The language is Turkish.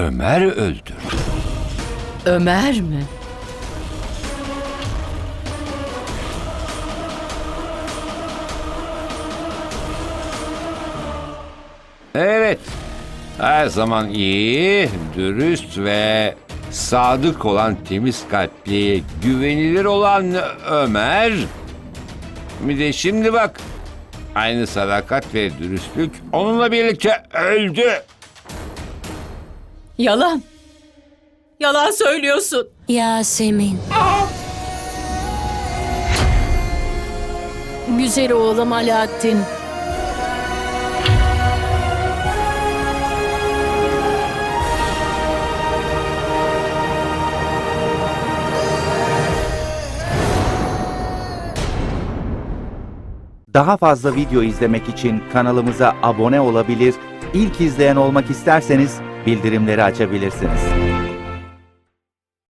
Ömer öldürdü. Ömer mi? Evet. Her zaman iyi, dürüst ve sadık olan temiz kalpli, güvenilir olan Ömer. Bir de şimdi bak. Aynı sadakat ve dürüstlük onunla birlikte öldü. Yalan. Yalan söylüyorsun. Yasemin. Güzel oğlum Alaaddin. Daha fazla video izlemek için kanalımıza abone olabilir, ilk izleyen olmak isterseniz bildirimleri açabilirsiniz.